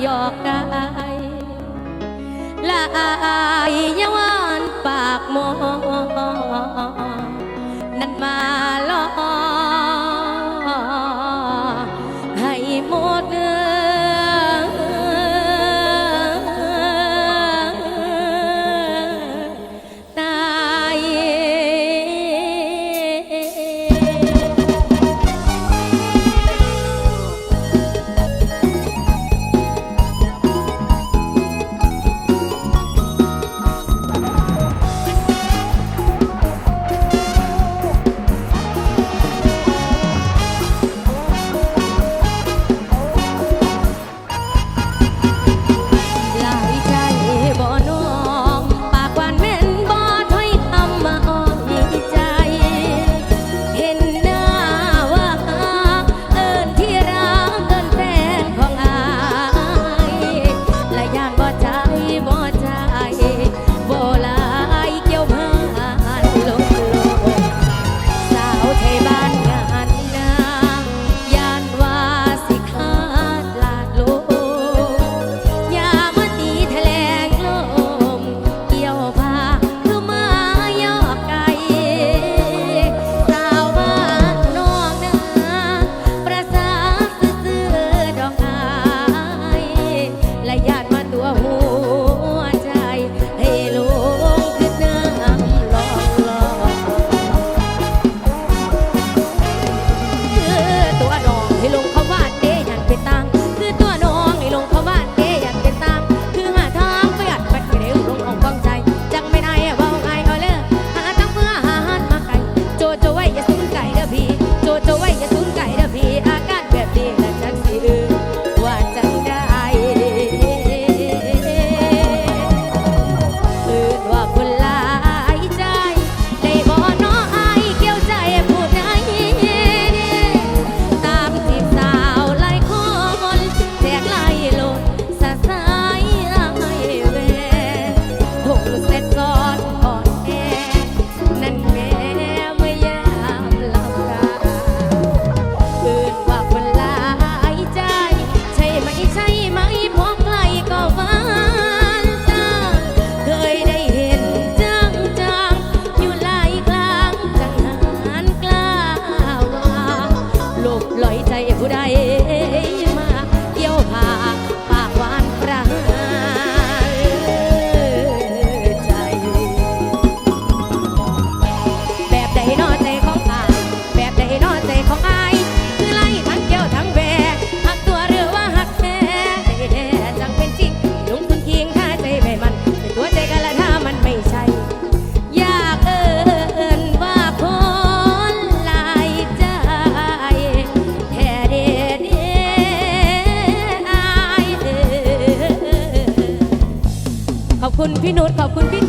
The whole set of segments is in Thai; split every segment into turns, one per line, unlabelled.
หยอกกายละายยาวานปากมอ นั่นมาลอ Aún.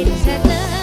เป็นเฉ
ล
ย